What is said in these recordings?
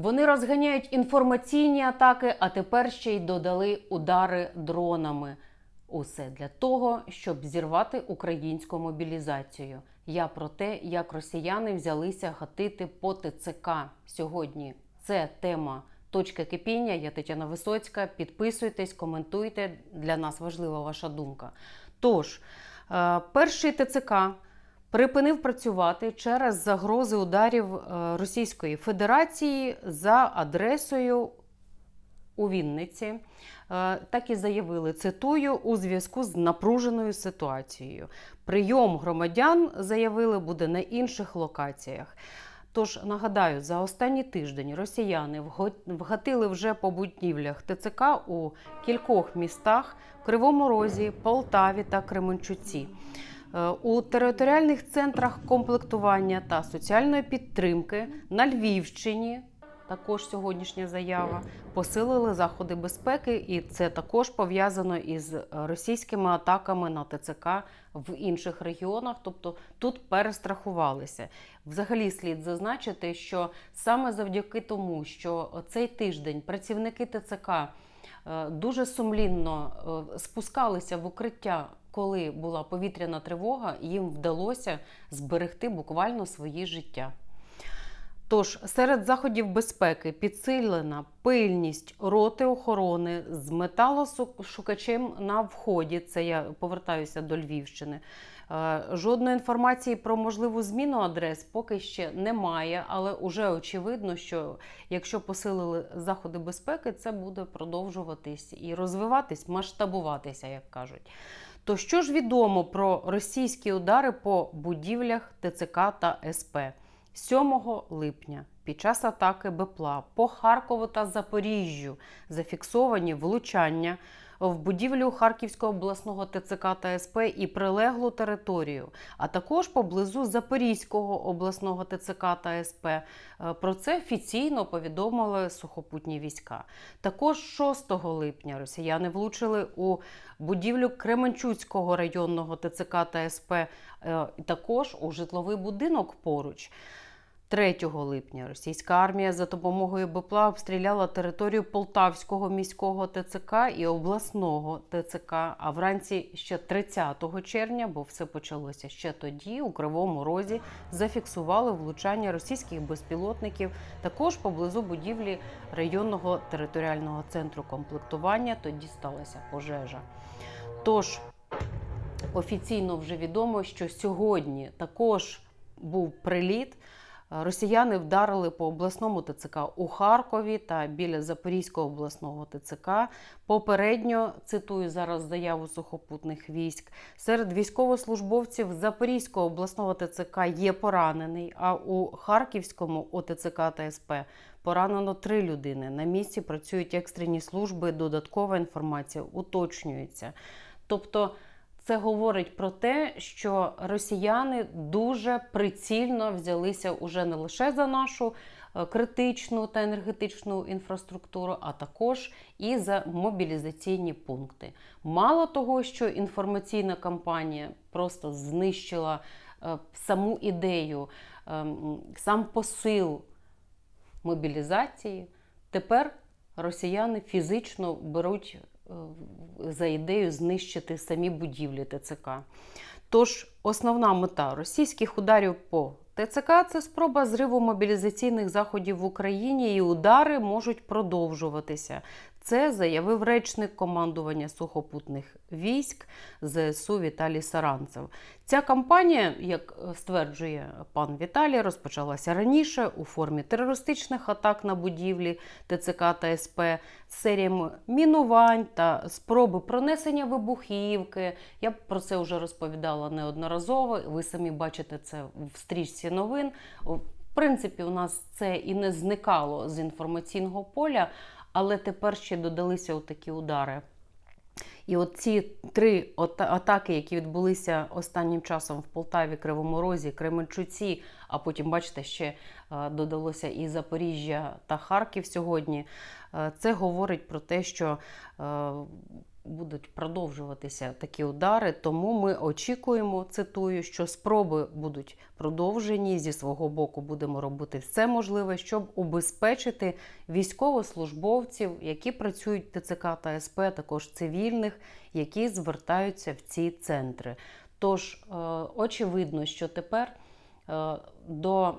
Вони розганяють інформаційні атаки, а тепер ще й додали удари дронами. Усе для того, щоб зірвати українську мобілізацію. Я про те, як росіяни взялися гатити по ТЦК сьогодні. Це тема точка кипіння. Я Тетяна Висоцька. Підписуйтесь, коментуйте. Для нас важлива ваша думка. Тож, е, перший ТЦК припинив працювати через загрози ударів е, Російської Федерації за адресою у Вінниці. Е, Так і заявили, цитую, у зв'язку з напруженою ситуацією. Прийом громадян заявили буде на інших локаціях. Тож нагадаю, за останній тиждень росіяни вгатили вже по будівлях ТЦК у кількох містах Кривому Розі, Полтаві та Кременчуці. Е, У територіальних центрах комплектування та соціальної підтримки на Львівщині. Також сьогоднішня заява посилили заходи безпеки, і це також пов'язано із російськими атаками на ТЦК в інших регіонах. Тобто тут перестрахувалися. Взагалі слід зазначити, що саме завдяки тому, що цей тиждень працівники ТЦК е, дуже сумлінно е, спускалися в укриття, коли була повітряна тривога, їм вдалося зберегти буквально свої життя. Тож серед заходів безпеки підсилена пильність роти охорони з металошукачем на вході. Це я повертаюся до Львівщини. Е, Жодної інформації про можливу зміну адрес поки ще немає, але вже очевидно, що якщо посилили заходи безпеки, це буде продовжуватись і розвиватись, масштабуватися, як кажуть. То що ж відомо про російські удари по будівлях ТЦК та СП? 7 липня під час атаки БПЛА по Харкову та Запоріжжю зафіксовані влучання в будівлю Харківського обласного ТЦК та СП і прилеглу територію, а також поблизу Запорізького обласного ТЦК та СП. Е, Про це офіційно повідомили сухопутні війська. Також 6 липня росіяни влучили у будівлю Кременчуцького районного ТЦК та СП, е, також у житловий будинок поруч. 3 липня російська армія за допомогою БПЛА обстріляла територію Полтавського міського ТЦК і обласного ТЦК. А вранці ще 30 червня, бо все почалося ще тоді, у Кривому Розі зафіксували влучання російських безпілотників також поблизу будівлі районного територіального центру комплектування. Тоді сталася пожежа. Тож офіційно вже відомо, що сьогодні також був приліт. Росіяни вдарили по обласному ТЦК у Харкові та біля Запорізького обласного ТЦК. Попередньо цитую зараз заяву сухопутних військ. Серед військовослужбовців Запорізького обласного ТЦК є поранений. А у Харківському ОТЦК та СП поранено три людини. На місці працюють екстрені служби. Додаткова інформація уточнюється. Тобто. Це говорить про те, що росіяни дуже прицільно взялися уже не лише за нашу е, критичну та енергетичну інфраструктуру, а також і за мобілізаційні пункти. Мало того, що інформаційна кампанія просто знищила е, саму ідею, е, сам посил мобілізації, тепер росіяни фізично беруть за ідею знищити самі будівлі ТЦК. Тож основна мета російських ударів по ТЦК це спроба зриву мобілізаційних заходів в Україні, і удари можуть продовжуватися. Це заявив речник командування сухопутних військ ЗСУ Віталій Саранцев. Ця кампанія, як стверджує пан Віталій, розпочалася раніше у формі терористичних атак на будівлі ТЦК та СП серіями мінувань та спроби пронесення вибухівки. Я про це вже розповідала неодноразово. Ви самі бачите це в стрічці новин. В принципі, у нас це і не зникало з інформаційного поля, але тепер ще додалися такі удари. І от ці три атаки, які відбулися останнім часом в Полтаві, Кривому Розі, Кременчуці, а потім, бачите, ще е, додалося і Запоріжжя та Харків сьогодні. е, Це говорить про те, що е, будуть продовжуватися такі удари, тому ми очікуємо, цитую, що спроби будуть продовжені. Зі свого боку будемо робити все можливе, щоб убезпечити військовослужбовців, які працюють в ТЦК та СП, також цивільних, які звертаються в ці центри. Тож е, очевидно, що тепер е, до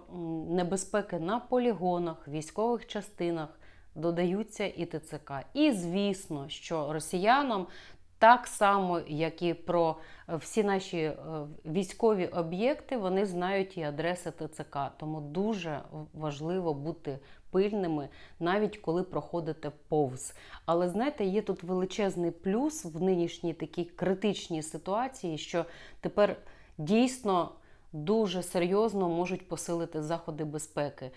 небезпеки на полігонах, військових частинах додаються і ТЦК. І звісно, що росіянам так само, як і про е, всі наші е, військові об'єкти, вони знають і адреси ТЦК. Тому дуже важливо бути пильними, навіть коли проходите повз. Але знаєте, є тут величезний плюс в нинішній такій критичній ситуації, що тепер дійсно дуже серйозно можуть посилити заходи безпеки.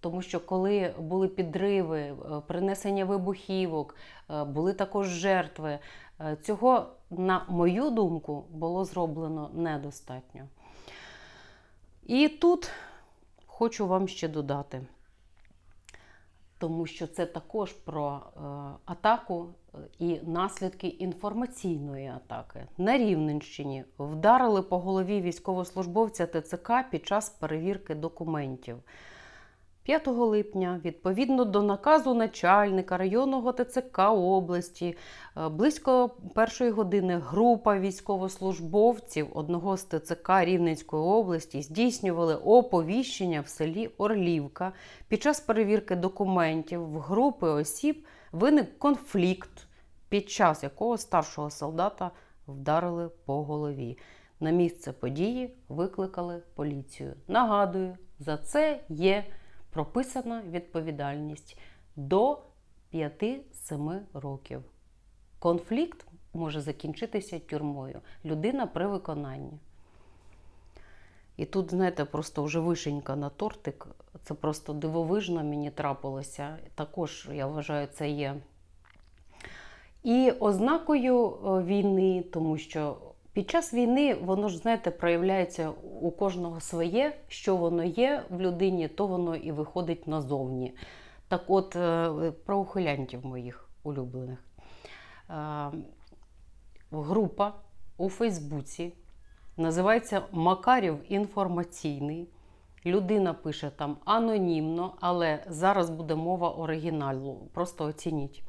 Тому що коли були підриви, е, принесення вибухівок, е, були також жертви, е, цього, на мою думку, було зроблено недостатньо. І тут хочу вам ще додати, тому що це також про е, атаку е, і наслідки інформаційної атаки. На Рівненщині вдарили по голові військовослужбовця ТЦК під час перевірки документів. 5 липня, відповідно до наказу начальника районного ТЦК області, е, близько першої години група військовослужбовців одного з ТЦК Рівненської області здійснювали оповіщення в селі Орлівка. Під час перевірки документів в групи осіб виник конфлікт, під час якого старшого солдата вдарили по голові. На місце події викликали поліцію. Нагадую, за це є прописана відповідальність до 5-7 років. Конфлікт може закінчитися тюрмою. Людина при виконанні. І тут, знаєте, просто вже вишенька на тортик. Це просто дивовижно мені трапилося. Також, я вважаю, це є і ознакою е, війни, тому що під час війни воно ж, знаєте, проявляється у кожного своє, що воно є в людині, то воно і виходить назовні. Так от, е, про ухилянтів моїх улюблених. Е, Група у Фейсбуці називається Макарів інформаційний. Людина пише там анонімно, але зараз буде мова оригіналу. Просто оцініть.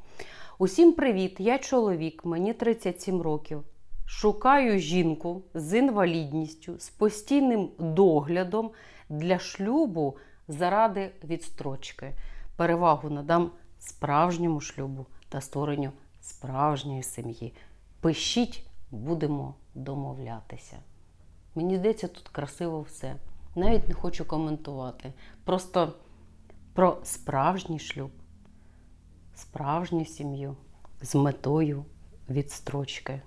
Усім привіт! Я чоловік, мені 37 років. Шукаю жінку з інвалідністю, з постійним доглядом для шлюбу заради відстрочки. Перевагу надам справжньому шлюбу та створенню справжньої сім'ї. Пишіть, будемо домовлятися. Мені здається, тут красиво все. Навіть не хочу коментувати. Просто про справжній шлюб, справжню сім'ю з метою відстрочки.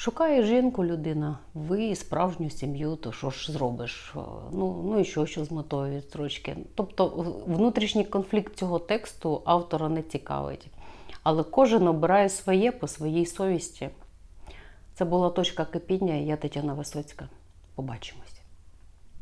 Шукає жінку людина, ви справжню сім'ю, то що ж зробиш? Ну, ну і що, що з метою відстрочки? Тобто внутрішній конфлікт цього тексту автора не цікавить. Але кожен обирає своє по своїй совісті. Це була точка кипіння, і я Тетяна Висоцька. Побачимось.